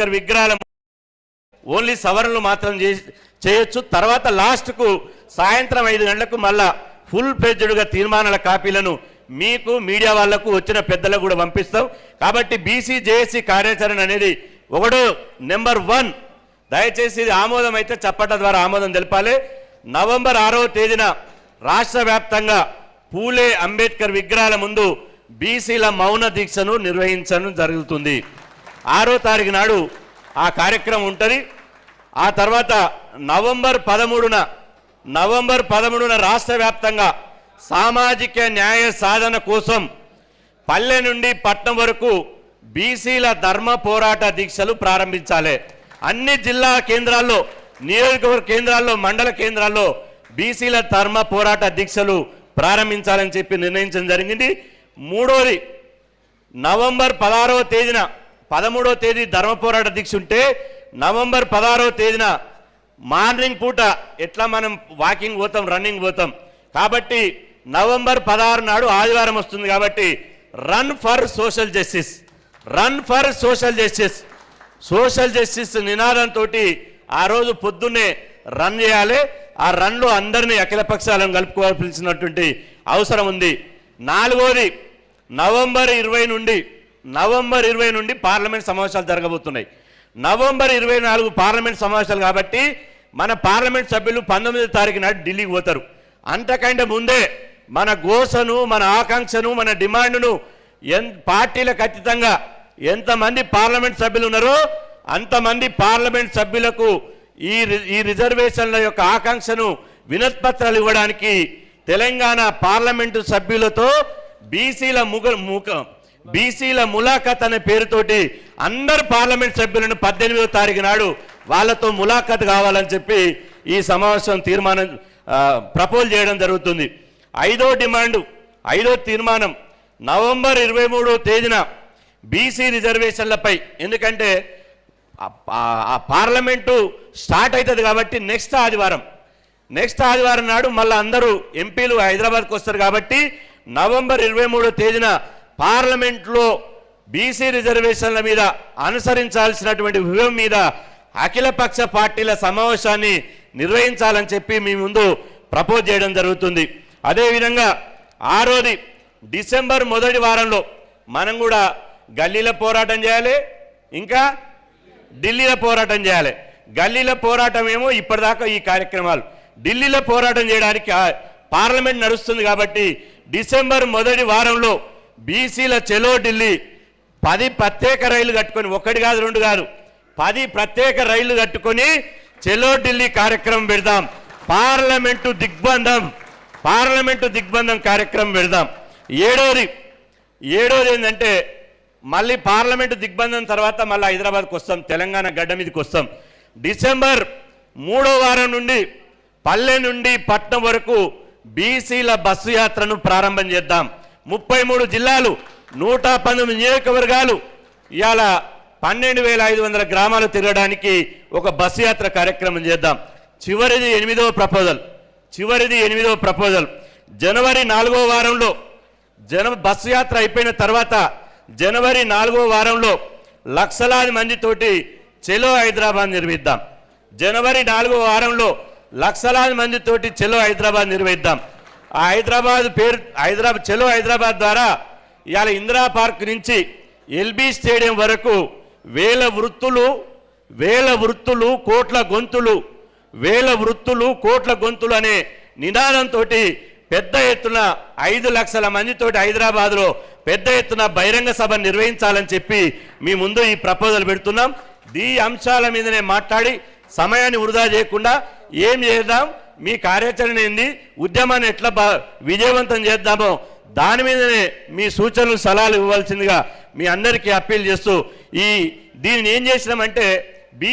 అంబేద్కర్ విగ్రహాల ఓన్లీ సవరణలు మాత్రం చే- చేయొచ్చు. తర్వాత లాస్ట్కు సాయంత్రం ఐదు గంటలకు మళ్ళా ఫుల్ పేజ్డ్గా తీర్మానాల కాపీలను మీకు మీడియా వాళ్ళకు వచ్చిన పెద్దలకు కూడా పంపిస్తాం. కాబట్టి బీసీ జేఏసీ కార్యాచరణ అనేది ఒకడు నెంబర్ వన్. దయచేసి ఇది ఆమోదం అయితే చప్పట్ల ద్వారా ఆమోదం తెలపాలి. నవంబర్ ఆరవ తేదీన రాష్ట్ర వ్యాప్తంగా పూలే అంబేద్కర్ విగ్రహాల ముందు బీసీల మౌన దీక్షను నిర్వహించడం జరుగుతుంది. ఆరో తారీఖు నాడు ఆ కార్యక్రమం ఉంటుంది. ఆ తర్వాత నవంబర్ పదమూడున నవంబర్ పదమూడున రాష్ట్ర వ్యాప్తంగా సామాజిక న్యాయ సాధన కోసం పల్లె నుండి పట్నం వరకు బీసీల ధర్మ పోరాట దీక్షలు ప్రారంభించాలి. అన్ని జిల్లా కేంద్రాల్లో నియోజకవర్గ కేంద్రాల్లో మండల కేంద్రాల్లో బీసీల ధర్మ పోరాట దీక్షలు ప్రారంభించాలని చెప్పి నిర్ణయించడం జరిగింది. మూడోది నవంబర్ పదహారవ తేదీన పదమూడో తేదీ ధర్మ పోరాట దీక్ష ఉంటే నవంబర్ పదహారవ తేదీన మార్నింగ్ పూట ఎట్లా మనం వాకింగ్ పోతాం రన్నింగ్ పోతాం. కాబట్టి నవంబర్ పదహారు నాడు ఆదివారం వస్తుంది కాబట్టి run for social justice. Run for social justice. Social justice నినాదంతో ఆ రోజు పొద్దున్నే రన్ చేయాలి. ఆ రన్లో అందరినీ అఖిల పక్షాలను కలుపుకోవాల్సినటువంటి అవసరం ఉంది. నాలుగోది నవంబర్ ఇరవై నుండి నవంబర్ ఇరవై నుండి పార్లమెంట్ సమావేశాలు జరగబోతున్నాయి. నవంబర్ ఇరవై నాలుగు పార్లమెంట్ సమావేశాలు కాబట్టి మన పార్లమెంట్ సభ్యులు పంతొమ్మిదో తారీఖు నాడు ఢిల్లీకి పోతారు. అంతకంటే ముందే మన గోసను మన ఆకాంక్షను మన డిమాండ్ను ఎన్ పార్టీలకు ఖచ్చితంగా ఎంతమంది పార్లమెంట్ సభ్యులు ఉన్నారో అంతమంది పార్లమెంట్ సభ్యులకు ఈ రి- ఈ రిజర్వేషన్ల యొక్క ఆకాంక్షను వినత్పత్రాలు ఇవ్వడానికి తెలంగాణ పార్లమెంటు సభ్యులతో బీసీల ముగ ముఖ బీసీల ములాఖత్ అనే పేరుతోటి అందరు పార్లమెంట్ సభ్యులను పద్దెనిమిదో తారీఖు నాడు వాళ్ళతో ములాఖత్ కావాలని చెప్పి ఈ సమావేశం తీర్మానం ప్రపోజ్ చేయడం జరుగుతుంది. ఐదో డిమాండ్ ఐదో తీర్మానం నవంబర్ ఇరవై మూడో తేదీన బీసీ రిజర్వేషన్లపై ఎందుకంటే ఆ- పార్లమెంటు స్టార్ట్ అవుతుంది కాబట్టి నెక్స్ట్ ఆదివారం. నెక్స్ట్ ఆదివారం నాడు మళ్ళీ అందరూ ఎంపీలు హైదరాబాద్కు వస్తారు కాబట్టి నవంబర్ ఇరవై మూడో తేదీన పార్లమెంట్లో బీసీ రిజర్వేషన్ల మీద అనుసరించాల్సినటువంటి వ్యూహం మీద అఖిలపక్ష పార్టీల సమావేశాన్ని నిర్వహించాలని చెప్పి మీ ముందు ప్రపోజ్ చేయడం జరుగుతుంది. అదేవిధంగా ఆరోది డిసెంబర్ మొదటి వారంలో మనం కూడా గల్లీల పోరాటం చేయాలి ఇంకా ఢిల్లీలో పోరాటం చేయాలి. గల్లీలో పోరాటం ఏమో ఇప్పటిదాకా ఈ కార్యక్రమాలు. ఢిల్లీలో పోరాటం చేయడానికి పార్లమెంట్ నడుస్తుంది కాబట్టి డిసెంబర్ మొదటి వారంలో బీసీల చెలో ఢిల్లీ. పది ప్రత్యేక రైళ్ళు కట్టుకొని ఒకటి కాదు రెండు కాదు. పది ప్రత్యేక రైళ్ళు కట్టుకొని చెలో ఢిల్లీ కార్యక్రమం పెడదాం. పార్లమెంటు దిగ్బంధం పార్లమెంటు దిగ్బంధం కార్యక్రమం పెడదాం. ఏడోది ఏడోది ఏంటంటే మళ్ళీ పార్లమెంటు దిగ్బంధం తర్వాత మళ్ళీ హైదరాబాద్కి వస్తాం తెలంగాణ గడ్డ మీదకి వస్తాం. డిసెంబర్ మూడో వారం నుండి పల్లె నుండి పట్నం వరకు బీసీల బస్సు యాత్రను ప్రారంభం చేద్దాం. ముప్పై మూడు జిల్లాలు నూట పంతొమ్మిది నియోజకవర్గాలు ఇవాళ పన్నెండు వేల ఐదు వందల గ్రామాలు తిరగడానికి ఒక బస్సు యాత్ర కార్యక్రమం చేద్దాం. చివరిది ఎనిమిదవ ప్రపోజల్ చివరిది ఎనిమిదవ ప్రపోజల్. జనవరి నాలుగో వారంలో జన బస్సు యాత్ర అయిపోయిన తర్వాత జనవరి నాలుగో వారంలో లక్షలాది మందితోటి చెలో హైదరాబాద్ నిర్మిద్దాం. జనవరి నాలుగో వారంలో లక్షలాది మందితోటి చెలో హైదరాబాద్ నిర్వహిద్దాం ఆ హైదరాబాద్ పేరు హైదరాబాద్ చెలో హైదరాబాద్ ద్వారా ఇవాళ ఇందిరా పార్క్ నుంచి ఎల్బీ స్టేడియం వరకు వేల వృత్తులు వేల వృత్తులు కోట్ల గొంతులు వేల వృత్తులు కోట్ల గొంతులు అనే నినాదంతో పెద్ద ఎత్తున ఐదు లక్షల మందితోటి హైదరాబాద్లో పెద్ద ఎత్తున బహిరంగ సభ నిర్వహించాలని చెప్పి మీ ముందు ఈ ప్రపోజల్ పెడుతున్నాం. ఈ అంశాల మీదనే మాట్లాడి సమయాన్ని వృధా చేయకుండా ఏం చేద్దాం? మీ కార్యాచరణ ఏంది? ఉద్యమాన్ని ఎట్లా బా విజయవంతం చేద్దామో దాని మీదనే మీ సూచనలు సలహాలు ఇవ్వాల్సిందిగా మీ అందరికీ అప్పీల్ చేస్తూ ఈ దీనిని ఏం చేసినామంటే బీ